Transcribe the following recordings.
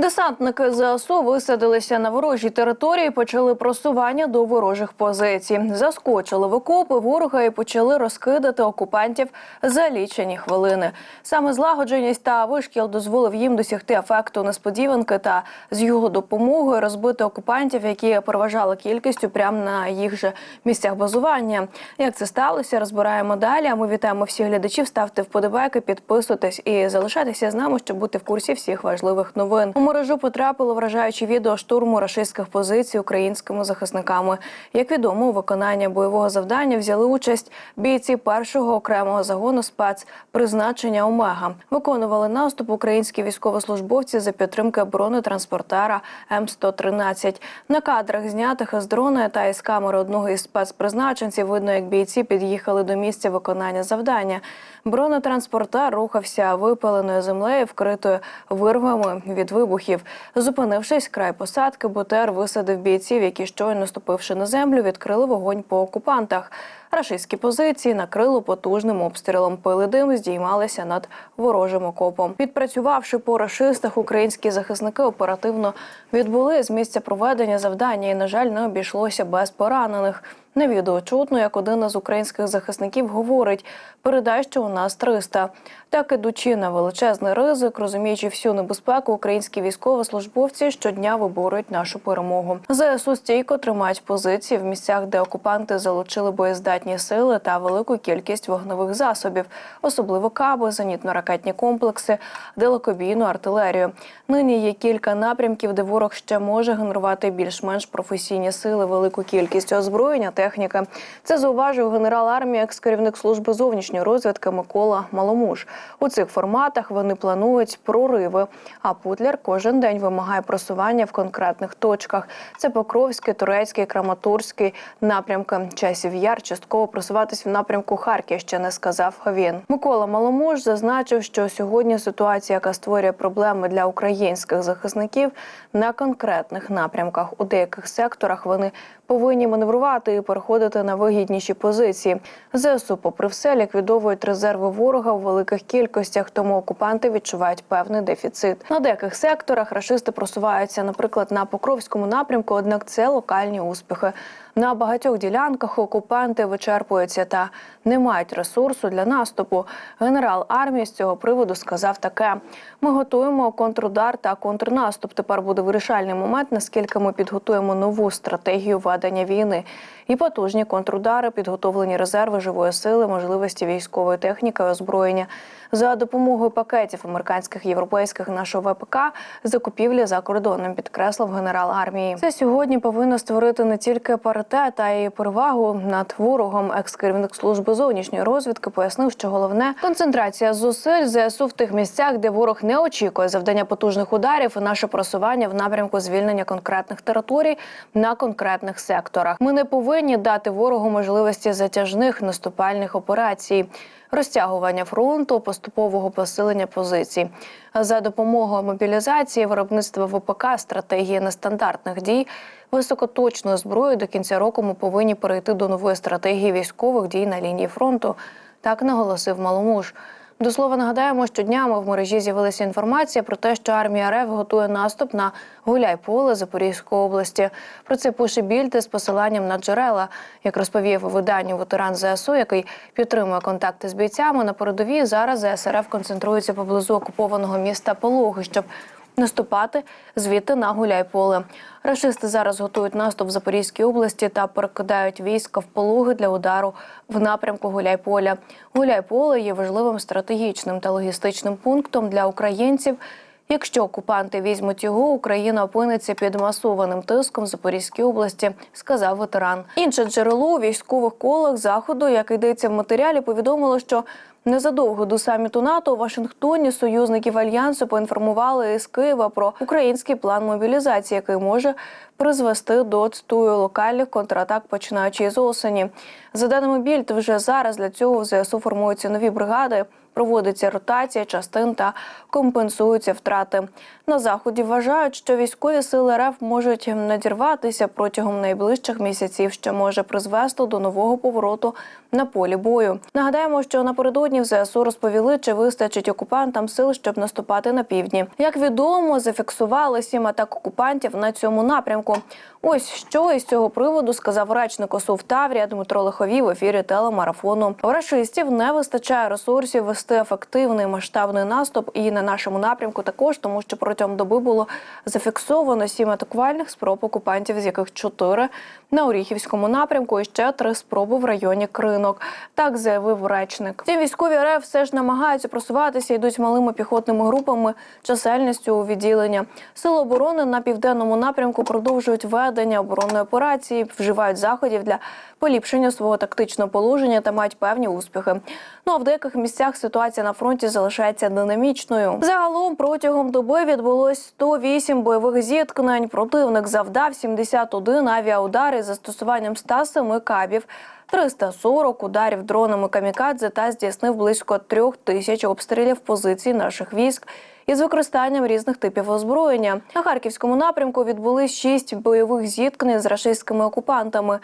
Десантники ЗСУ висадилися на ворожій території, почали просування до ворожих позицій. Заскочили в окопи ворога і почали розкидати окупантів за лічені хвилини. Саме злагодженість та вишкіл дозволив їм досягти ефекту несподіванки та з його допомогою розбити окупантів, які переважали кількістю прямо на їх же місцях базування. Як це сталося, розбираємо далі. А ми вітаємо всіх глядачів. Ставте вподобайки, підписуйтесь і залишайтеся з нами, щоб бути в курсі всіх важливих новин. Мережу потрапило вражаюче відео штурму рашистських позицій українськими захисниками. Як відомо, у виконання бойового завдання взяли участь бійці першого окремого загону спецпризначення Омега. Виконували наступ українські військовослужбовці за підтримки бронетранспортера М113. На кадрах знятих із дрона та із камери одного із спецпризначенців видно, як бійці під'їхали до місця виконання завдання. Бронетранспортер рухався випаленою землею, вкритою вирвами від вибухів. Зупинившись край посадки, БТР висадив бійців, які щойно ступивши на землю, відкрили вогонь по окупантах. Рашистські позиції накрило потужним обстрілом. Пили дим здіймалися над ворожим окопом. Відпрацювавши по рашистах, українські захисники оперативно відбули з місця проведення завдання і, на жаль, не обійшлося без поранених. На відео чутно, як один із українських захисників говорить: передай, у нас 300». Так ідучи на величезний ризик, розуміючи всю небезпеку, українські військовослужбовці щодня виборюють нашу перемогу. ЗСУ стійко тримають позиції в місцях, де окупанти залучили боєздатні сили та велику кількість вогневих засобів, особливо каби, зенітно-ракетні комплекси, далекобійну артилерію. Нині є кілька напрямків, де ворог ще може генерувати більш-менш професійні сили, велику кількість озброєння, техніки. Це зауважив генерал армії, екс-керівник служби зовнішньої розвідки Микола Маломуш. У цих форматах вони планують прориви. А Путляр кожен день вимагає просування в конкретних точках. Це Покровський, Турецький, Краматорський напрямки. Часів яр частково просуватись в напрямку Харківщини, сказав він. Микола Маломуш зазначив, що сьогодні ситуація, яка створює проблеми для українських захисників на конкретних напрямках. У деяких секторах вони повинні маневрувати і переходити на вигідніші позиції. ЗСУ, попри все, ліквідовують резерви ворога в великих кількостях, тому окупанти відчувають певний дефіцит. На деяких секторах рашисти просуваються, наприклад, на Покровському напрямку, однак це локальні успіхи. На багатьох ділянках окупанти вичерпуються та не мають ресурсу для наступу. Генерал армії з цього приводу сказав таке: ми готуємо контрудар та контрнаступ. Тепер буде вирішальний момент, наскільки ми підготуємо нову стратегію ведення війни. І потужні контрудари, підготовлені резерви живої сили, можливості військової техніки, озброєння за допомогою пакетів американських європейських нашого ВПК закупівлі за кордоном, підкреслив генерал армії. Це сьогодні повинно створити не тільки паритет, а й перевагу над ворогом. Екс-керівник служби зовнішньої розвідки пояснив, що головне концентрація зусиль ЗСУ в тих місцях, де ворог не очікує завдання потужних ударів, і наше просування в напрямку звільнення конкретних територій на конкретних секторах. Ми не повинні дати ворогу можливості затяжних наступальних операцій розтягування фронту, поступового посилення позицій за допомогою мобілізації, виробництва ВПК, стратегії нестандартних дій, високоточної зброї до кінця року ми повинні перейти до нової стратегії військових дій на лінії фронту. Так наголосив Маломуш. До слова нагадаємо, що днями в мережі з'явилася інформація про те, що армія РФ готує наступ на Гуляйполе Запорізької області. Про це пише Більде з посиланням на джерела, як розповів виданню ветеран ЗСУ, який підтримує контакти з бійцями на передовій. Зараз ЗСРФ концентрується поблизу окупованого міста Пологи, щоб наступати звідти на Гуляйполе. Рашисти зараз готують наступ в Запорізькій області та перекидають війська в пологи для удару в напрямку Гуляйполя. Гуляйполе є важливим стратегічним та логістичним пунктом для українців. Якщо окупанти візьмуть його, Україна опиниться під масованим тиском в Запорізькій області, сказав ветеран. Інше джерело у військових колах заходу, як йдеться в матеріалі, повідомило, що Незадовго до саміту НАТО у Вашингтоні союзників альянсу поінформували із Києва про український план мобілізації, який може призвести до цитую локальних контратак, починаючи з осені. За даними Більд, вже зараз для цього в ЗСУ формуються нові бригади. Проводиться ротація частин та компенсуються втрати. На заході вважають, що військові сили РФ можуть надірватися протягом найближчих місяців, що може призвести до нового повороту на полі бою. Нагадаємо, що напередодні в ЗСУ розповіли, чи вистачить окупантам сил, щоб наступати на півдні. Як відомо, зафіксували сім атак окупантів на цьому напрямку. Ось що із цього приводу сказав речник ОСУ в Таврія Дмитро Лиховій в ефірі телемарафону. Рашистів не вистачає ресурсів вести ефективний масштабний наступ і на нашому напрямку також, тому що протягом доби було зафіксовано сім атакувальних спроб окупантів, з яких чотири на Оріхівському напрямку і ще три спроби в районі Кринок. Так заявив речник. Ті військові РФ все ж намагаються просуватися, йдуть малими піхотними групами чисельністю у відділення. Сили оборони на південному напрямку продовжують ведення оборонної операції, вживають заходів для поліпшення свого тактичного положення та мають певні успіхи. Ну а в деяких місцях ситуація на фронті залишається динамічною. Загалом протягом доби відбулось 108 бойових зіткнень. Противник завдав 71 авіаудари з застосуванням 107 кабів. 340 ударів дронами камікадзе та здійснив близько трьох тисяч обстрілів позицій наших військ із використанням різних типів озброєння. На харківському напрямку відбулись шість бойових зіткнень з рашистськими окупантами.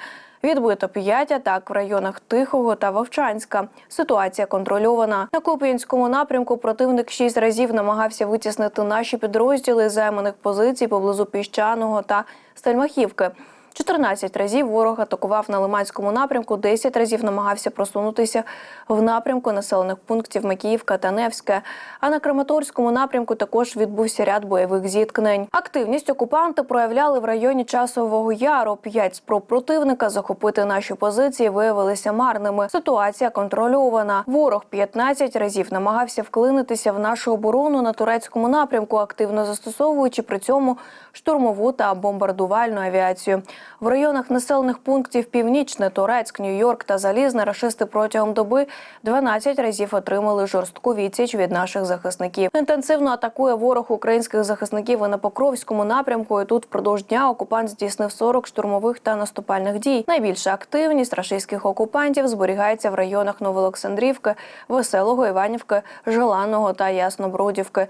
Відбито п'ять атак в районах Тихого та Вовчанська. Ситуація контрольована. На Куп'янському напрямку противник шість разів намагався витіснити наші підрозділи займаних позицій поблизу піщаного та Стельмахівки. 14 разів ворог атакував на Лиманському напрямку, 10 разів намагався просунутися в напрямку населених пунктів Макіївка та Невське. А на Краматорському напрямку також відбувся ряд бойових зіткнень. Активність окупанти проявляли в районі часового яру. П'ять спроб противника захопити наші позиції виявилися марними. Ситуація контрольована. Ворог 15 разів намагався вклинитися в нашу оборону на турецькому напрямку, активно застосовуючи при цьому штурмову та бомбардувальну авіацію. В районах населених пунктів Північне, Турецьк, Нью-Йорк та Залізне рашисти протягом доби 12 разів отримали жорстку відсіч від наших захисників. Інтенсивно атакує ворог українських захисників і на Покровському напрямку. І тут впродовж дня окупант здійснив 40 штурмових та наступальних дій. Найбільша активність рашистських окупантів зберігається в районах Новоолександрівки, Веселого, Іванівки, Желаного та Яснобродівки.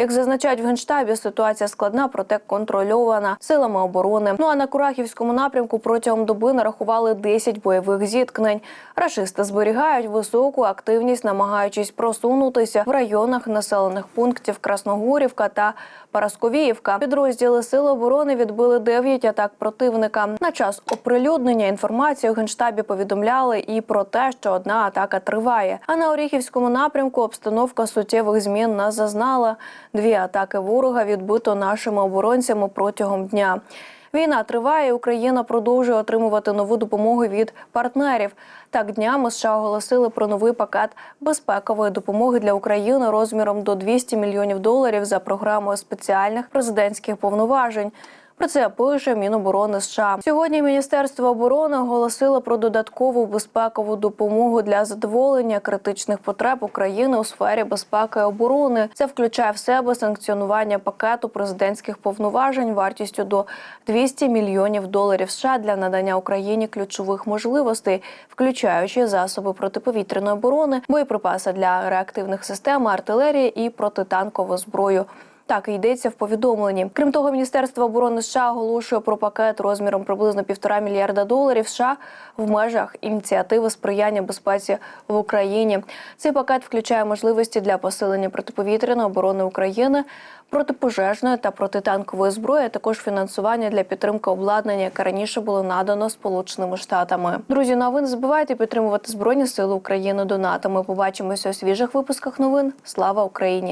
Як зазначають в генштабі, ситуація складна, проте контрольована силами оборони. Ну а на Курахівському напрямку протягом доби нарахували 10 бойових зіткнень. Рашисти зберігають високу активність, намагаючись просунутися в районах населених пунктів Красногорівка та Парасковіївка. Підрозділи Сил оборони відбили 9 атак противника. На час оприлюднення інформації у генштабі повідомляли і про те, що одна атака триває. А на Оріхівському напрямку обстановка суттєвих змін не зазнала. Дві атаки ворога відбито нашими оборонцями протягом дня. Війна триває. Україна продовжує отримувати нову допомогу від партнерів. Так днями США оголосили про новий пакет безпекової допомоги для України розміром до 200 мільйонів доларів за програмою спеціальних президентських повноважень. Про це пише Міноборони США. Сьогодні Міністерство оборони оголосило про додаткову безпекову допомогу для задоволення критичних потреб України у сфері безпеки і оборони. Це включає в себе санкціонування пакету президентських повноважень вартістю до 200 мільйонів доларів США для надання Україні ключових можливостей, включаючи засоби протиповітряної оборони, боєприпаси для реактивних систем, артилерії і протитанкову зброю. Так і йдеться в повідомленні. Крім того, Міністерство оборони США оголошує про пакет розміром приблизно півтора мільярда доларів США в межах ініціативи сприяння безпеці в Україні. Цей пакет включає можливості для посилення протиповітряної оборони України, протипожежної та протитанкової зброї, а також фінансування для підтримки обладнання, яке раніше було надано Сполученими Штатами. Друзі, ну а ви не забувайте підтримувати збройні сили України донатами. Побачимося у свіжих випусках новин. Слава Україні!